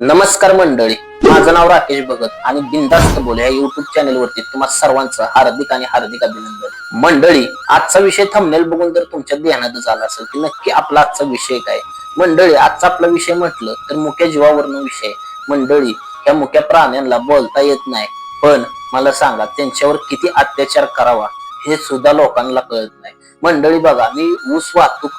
नमस्कार मंडळी माझं नाव राकेश भगत आणि बिंदास्त बोल या युट्यूब चॅनल वरती तुम्हा सर्वांचं हार्दिक आणि हार्दिक अभिनंदन. मंडळी आजचा विषय थंबनेल बघून जर तुमच्या ध्यानातच आला असेल की नक्की आपला आजचा विषय काय? मंडळी आजचा आपला विषय म्हटलं तर मुख्या जीवावरनं विषय. मंडळी या मुख्या प्राण्यांना बोलता येत नाही पण मला सांगा त्यांच्यावर किती अत्याचार करावा हे सुद्धा लोकांना कळत नाही. मंडळी बघा मी ऊस वाहतूक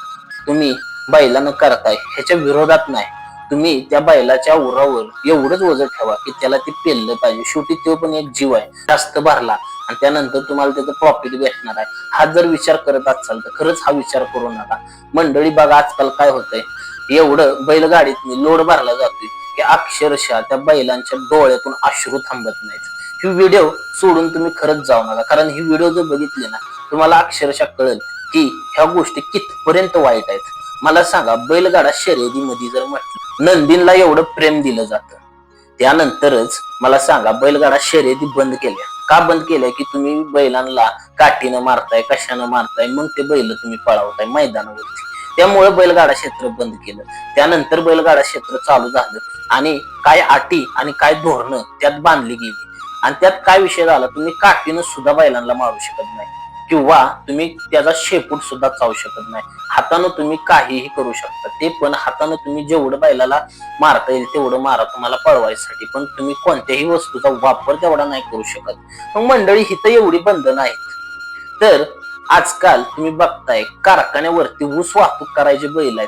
तुम्ही बैलानं करताय ह्याच्या विरोधात नाही. तुम्ही त्या बैलाच्या उरावर एवढंच वजन ठेवा की त्याला ते पेललं पाहिजे. शेवटी तो पण एक जीव आहे. जास्त भरला आणि त्यानंतर तुम्हाला त्याचं प्रॉफिट भेटणार आहे. हा जर विचार करत असाल तर खरंच हा विचार करू नका. मंडळी बघा आजकाल काय होतंय. एवढं बैलगाडीत लोड भरला जातोय की अक्षरशः त्या बैलांच्या डोळ्यातून अश्रू थांबत नाहीत. ही व्हिडिओ सोडून तुम्ही खरंच जाऊ नका. कारण ही व्हिडिओ जर बघितली ना तुम्हाला अक्षरशः कळेल की ह्या गोष्टी कितपर्यंत वाईट आहेत. मला सांगा बैलगाडा शर्यतीमध्ये जर म्हटलं नंदीनला एवढं प्रेम दिलं जातं. त्यानंतरच मला सांगा बैलगाडा शर्यती बंद केल्या. का बंद केल्या? की तुम्ही बैलांना काठीनं मारताय कशानं मारताय? मग ते बैल तुम्ही पळावताय मैदानावरती. त्यामुळे बैलगाडा क्षेत्र बंद केलं. त्यानंतर बैलगाडा क्षेत्र चालू झालं. आणि काय अटी आणि काय धोरणं त्यात बांधली गेली. आणि त्यात काय विषय झाला? तुम्ही काठीनं सुद्धा बैलांना मारू शकत नाही. किंवा तुम्ही त्याचा शेपूट सुद्धा चावू शकत नाही. हातानं तुम्ही काहीही करू शकता. ते पण हातानं तुम्ही जेवढं बैलाला मारता येईल तेवढं मारा तुम्हाला पळवायसाठी पण तुम्ही कोणत्याही वस्तूचा वापर तेवढा नाही करू शकत. मग मंडळी हिथं एवढी बंधन आहेत. तर आजकाल तुम्ही बघताय कारखान्यावरती ऊस वाहतूक करायचे बैल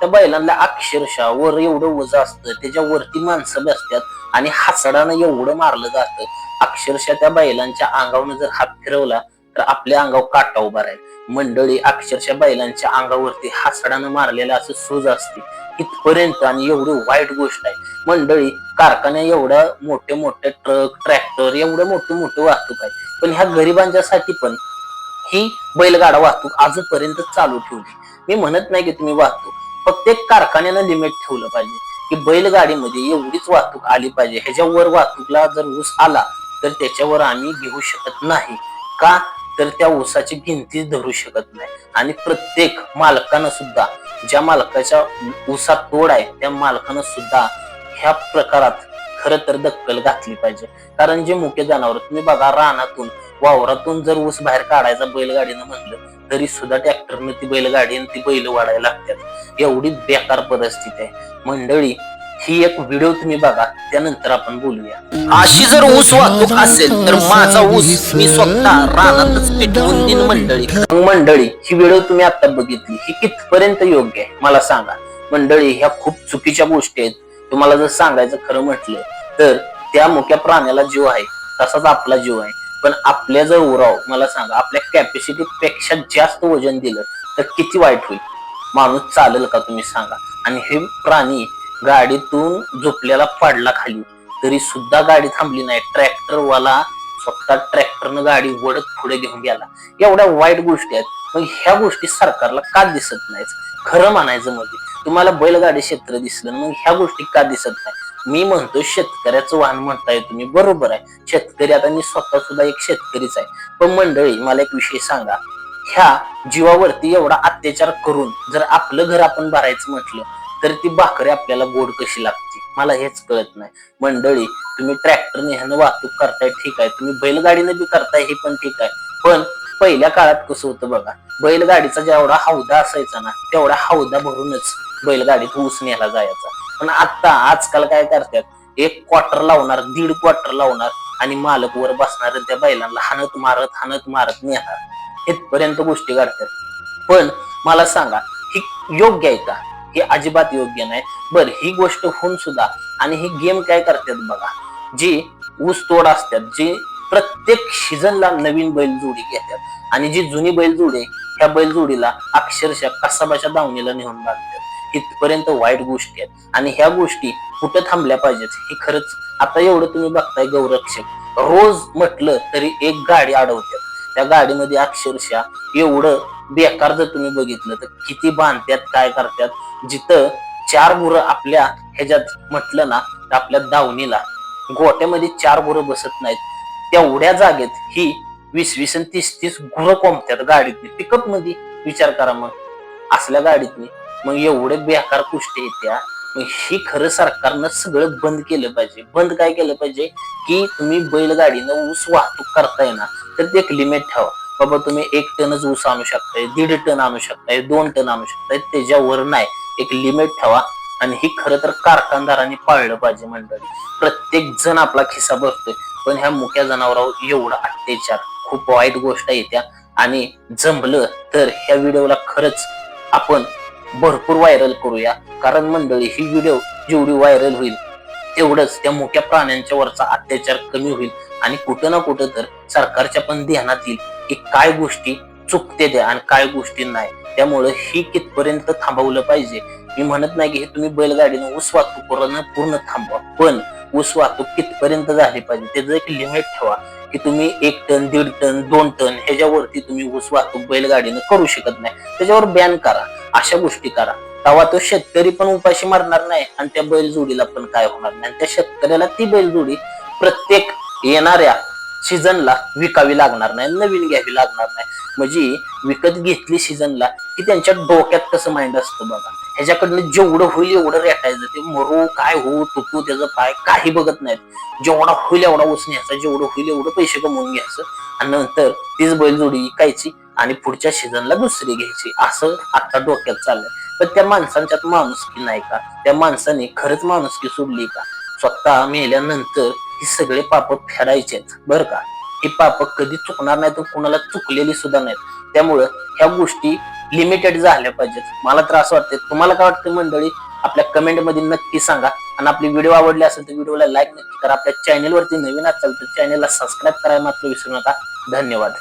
त्या बैलांना अक्षरशः वर एवढं वज असतं त्याच्यावरती माणसं बसतात आणि हासडानं एवढं मारलं जातं. अक्षरशः त्या बैलांच्या अंगावरून जर हात फिरवला तर आपल्या अंगावर काटा उभा राहील. मंडळी अक्षरशः बैलांच्या अंगावरती हासडानं मारलेलं असं सूज असते. इथपर्यंत आणि एवढी वाईट गोष्ट आहे. मंडळी कारखान्या एवढ्या मोठे मोठे ट्रक ट्रॅक्टर एवढं मोठे मोठे वाहतूक आहे. पण ह्या गरिबांच्यासाठी पण ही बैलगाडा वाहतूक अजूनपर्यंत चालू ठेवली. मी म्हणत नाही की तुम्ही वाहतूक फक्त एक कारखान्यानं लिमिट ठेवलं पाहिजे. की बैलगाडीमध्ये एवढीच वाहतूक आली पाहिजे. ह्याच्यावर वाहतूकला जर ऊस आला तर त्याच्यावर आम्ही घेऊ शकत नाही. का? तर त्या ऊसाची भिंतीच धरू शकत नाही. आणि प्रत्येक मालकानं सुद्धा ज्या मालकाच्या ऊसात तोड आहे त्या मालकानं सुद्धा ह्या प्रकारात खर तर दक्कल घातली पाहिजे. कारण जे मुख्य जनावर तुम्ही बघा रानातून वावरातून जर ऊस बाहेर काढायचा बैलगाडीनं म्हणलं तरी सुद्धा ट्रॅक्टरनं ती बैलगाडी आणि ती बैल वाढायला लागतात. एवढी बेकार परिस्थिती आहे. मंडळी ही एक व्हिडिओ तुम्ही बघा त्यानंतर आपण बोलूया. अशी जर ऊस वाहतूक असेल तर माझा ऊस मी स्वतः रानातच पेटवून देईन मंडळी. मंडळी ही व्हिडिओ तुम्ही आता बघितली ही कितपर्यंत योग्य आहे? मला सांगा. मंडळी ह्या खूप चुकीच्या गोष्टी आहेत. तुम्हाला जर सांगायचं खरं म्हटलं तर त्या मुक्या प्राण्याला जीव आहे तसाच आपला जीव आहे. पण आपल्या जर उराव मला सांगा आपल्या कॅपॅसिटी पेक्षा जास्त वजन दिलं तर किती वाईट होईल? माणूस चालेल का तुम्ही सांगा. आणि हे प्राणी गाडीतून झोपल्याला पडला खाली. तरी सुद्धा गाडी थांबली नाही. ट्रॅक्टर वाला स्वतः ट्रॅक्टरनं गाडी वडत पुढे घेऊन गेला. एवढ्या वाईट गोष्टी आहेत. मग ह्या गोष्टी सरकारला का दिसत नाहीत? खरं म्हणायचं म्हणजे तुम्हाला बैलगाडी क्षेत्र दिसलं मग ह्या गोष्टी का दिसत नाही मी म्हणतो शेतकऱ्याचं वाहन म्हणताय तुम्ही. बरोबर आहे. शेतकरी आता मी स्वतः सुद्धा एक शेतकरीच आहे. पण मंडळी मला एक विषय सांगा. ह्या जीवावरती एवढा अत्याचार करून जर आपलं घर आपण भरायचं म्हटलं तर ती भाकरी आपल्याला गोड कशी लागते? मला हेच कळत नाही. मंडळी तुम्ही ट्रॅक्टरने ह्यानं वाहतूक करताय ठीक आहे. तुम्ही बैलगाडीने बी करताय हे पण ठीक आहे. पण पहिल्या काळात कसं होतं बघा बैलगाडीचा जेवढा हौदा असायचा ना तेवढा हौदा भरूनच बैलगाडीत ऊस नेला जायचा. पण आता आजकाल काय करतात एक क्वार्टर लावणार दीड क्वार्टर लावणार आणि मालक वर बसणार त्या बैलांना हाणत मारत हाणत मारत नेणार. इथपर्यंत गोष्टी करतात पण मला सांगा ही योग्य आहे का? हे अजिबात योग्य नाही. बर ही गोष्ट होऊन सुद्धा आणि ही गेम काय करतात बघा जी ऊस तोड असतात जे प्रत्येक सीझनला नवीन बैलजोडी घेतात आणि जी जुनी बैलजोडी आहे ह्या बैलजोडीला अक्षरशः कसाबाच्या दावणीला नेऊन लागतात इथपर्यंत वाईट गोष्टी आहेत आणि ह्या गोष्टी कुठं थांबल्या पाहिजेत हे खरंच आता एवढं तुम्ही बघताय गौरक्षक. रोज म्हटलं तरी एक गाडी अडवतात. त्या गाडीमध्ये अक्षरशः एवढं बेकार जर तुम्ही बघितलं तर किती बांधतात काय करतात जिथं चार गुरं आपल्या ह्याच्यात म्हटलं ना तर आपल्या दावणीला गोट्यामध्ये चार गुरं बसत नाहीत. तेवढ्या जागेत ही वीस वीस आणि तीस तीस गुरं कोंबतात गाडीतली. पिकअपमध्ये विचार करा मग. असल्या गाडीतनी मग एवढे बेकार कुष्टी येत्या. मग ही खरं सरकारनं सगळं बंद केलं पाहिजे. बंद काय केलं पाहिजे? की तुम्ही बैलगाडीनं ऊस वाहतूक करताय ना तर ते एक लिमिट ठेवा. बाबा तुम्ही एक टनच ऊस आणू शकताय दीड टन आणू शकताय दोन टन आणू शकताय त्याच्यावर नाही. एक लिमिट ठेवा आणि ही खरं तर कारखानदारांनी पाळलं पाहिजे मंडळी. प्रत्येक जण आपला खिसा भरतोय. पण ह्या मुक्या जनावरावर एवढा अत्याचार. खूप वाईट गोष्ट येत्या आणि जमलं तर ह्या व्हिडिओला खरंच आपण भरपूर व्हायरल करूया. कारण मंडळी ही व्हिडिओ जेवढी व्हायरल होईल तेवढंच त्या मोठ्या प्राण्यांच्या वरचा अत्याचार कमी होईल आणि कुठं ना कुठं तर सरकारच्या पण ध्यानात येईल की काय गोष्टी चुकते द्या आणि काय गोष्टी नाही. त्यामुळे ही कितपर्यंत थांबवलं पाहिजे? मी म्हणत नाही की हे तुम्ही बैलगाडीनं ऊस वाहतूक करणं पूर्ण थांबवा. पण ऊस वाहतूक कितपर्यंत झाली पाहिजे? त्याचं एक लिमिट ठेवा की तुम्ही एक टन दीड टन दोन टन ह्याच्यावरती तुम्ही ऊस वाहतूक बैलगाडीनं करू शकत नाही. त्याच्यावर बॅन करा. अशा गोष्टी करा. तेव्हा तो शेतकरी पण उपाशी मारणार नाही आणि त्या बैलजोडीला पण काय होणार नाही. त्या शेतकऱ्याला ती बैलजोडी प्रत्येक येणाऱ्या सीझनला विकावी लागणार नाही नवीन घ्यावी लागणार नाही. म्हणजे विकत घेतली सीझनला की त्यांच्या डोक्यात कसं माइंड असतं बघा. ह्याच्याकडनं जेवढं होईल एवढं रेटायचं. ते मरू काय हो तुटू त्याचं काय काही बघत नाहीत. जेवढा होईल एवढा उसण्याचा न्यायचा जेवढं होईल एवढं पैसे कमवून घ्यायचं. आणि नंतर तीच बैलजोडी विकायची. आणि पुढच्या सीझनला दुसरी घ्यायची. असं आता डोक्यात चाललंय. पण त्या माणसांच्यात माणुसकी नाही का? त्या माणसाने खरंच माणुसकी सोडली का? स्वतः मेल्यानंतर ही सगळे पाप फेडायचेत. बर का? ही पाप कधी चुकणार नाही तर कुणाला चुकलेली सुद्धा नाहीत. त्यामुळं ह्या गोष्टी लिमिटेड झाल्या पाहिजेत. मला तर असं वाटतं तुम्हाला काय वाटतं मंडळी? आपल्या कमेंटमध्ये नक्की सांगा. आणि आपली व्हिडिओ आवडली असेल तर व्हिडिओला लाईक नक्की करा. आपल्या चॅनेलवरती नवीन असाल तर चॅनेलला सबस्क्राईब करायला मात्र विसरू नका. धन्यवाद.